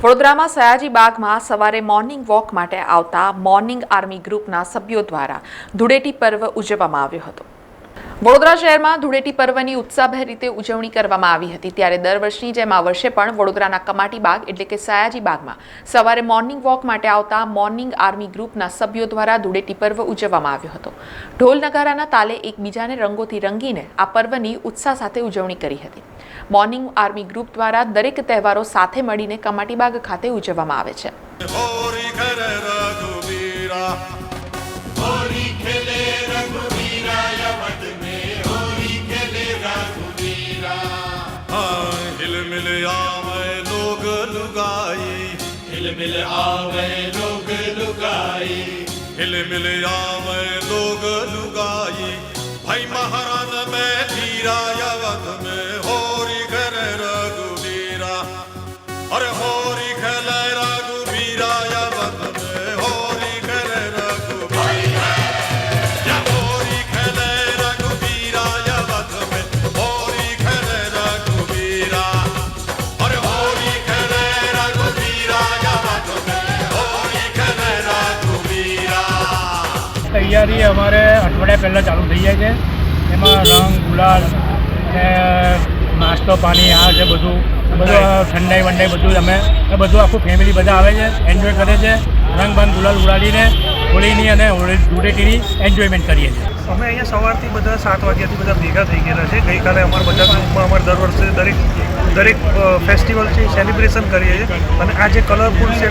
વડોદરામાં સયાજી બાગમાં સવારે morning walk માટે આવતા મોર્નિંગ આર્મી ગ્રુપના સભ્યો દ્વારા ધૂળેટી પર્વ ઉજવવામાં આવ્યો હતો. વડોદરા શહેરમાં ધૂળેટી પર્વની ઉત્સાહભેર રીતે ઉજવણી કરવામાં આવી હતી. ત્યારે દર વર્ષની જેમ આ વર્ષે પણ વડોદરાના કમાટી બાગ એટલે કે સયાજી બાગમાં સવારે મોર્નિંગ વોક માટે આવતા મોર્નિંગ આર્મી ગ્રુપના સભ્યો દ્વારા ધૂળેટી પર્વ ઉજવવામાં આવ્યો હતો. ઢોલ નગારાના તાલે એકબીજાને રંગોથી રંગીને આ પર્વની ઉત્સાહ સાથે ઉજવણી કરી હતી. મોર્નિંગ આર્મી ગ્રુપ દ્વારા દરેક તહેવારો સાથે મળીને કમાટીબાગ ખાતે ઉજવવામાં આવે છે. लुगाई हिल मिल आवे लोग लुगाई हिल मिल आवे लोग लुगाई भाई महाराज તૈયારી અમારે અઠવાડિયા પહેલાં ચાલુ થઈ જાય છે. એમાં રંગ, ગુલાલ ને નાસ્તો, પાણી, આ છે બધું બધું ઠંડાઈ વંડાઈ બધું અમે બધું આખું ફેમિલી બધા આવે છે એન્જોય કરે છે. રંગ ગુલાલ ઉડાડીને હોળીની અને ધૂળેટીની એન્જોયમેન્ટ કરીએ છીએ. અમે અહીંયા સવારથી બધા સાત વાગ્યાથી બધા ભેગા થઈ ગયેલા છે. ગઈકાલે અમારા બધા ગ્રુપમાં અમારે દર વર્ષે દરેક દરેક ફેસ્ટિવલ છે સેલિબ્રેશન કરીએ છીએ. અને આ જે કલરફુલ છે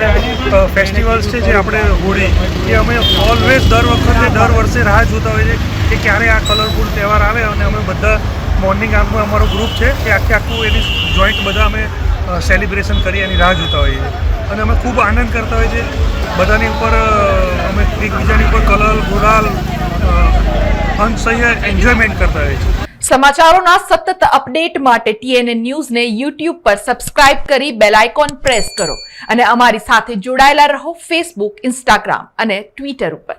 ફેસ્ટિવલ્સ છે જે આપણે હોળી, એ અમે ઓલવેઝ દર વખતે, દર વર્ષે રાહ જોતા હોઈએ છીએ કે ક્યારે આ કલરફુલ તહેવાર આવે અને અમે બધા મોર્નિંગ આર્મનું અમારું ગ્રુપ છે એ આખે આખું એની જોઈન્ટ બધા અમે સેલિબ્રેશન કરી એની રાહ જોતા હોઈએ અને અમે ખૂબ આનંદ કરતા હોઈએ છીએ. બધાની ઉપર અમે એકબીજાની ઉપર કલર, ગુલાલ અંશય એન્જોયમેન્ટ કરતા રહે છે. સમાચારોના સતત અપડેટ માટે ટીએનએ ન્યૂઝને યુટ્યુબ પર સબસ્ક્રાઇબ કરી બેલ આઇકોન પ્રેસ કરો અને અમારી સાથે જોડાયેલા રહો ફેસબુક ઇન્સ્ટાગ્રામ અને ટ્વિટર ઉપર.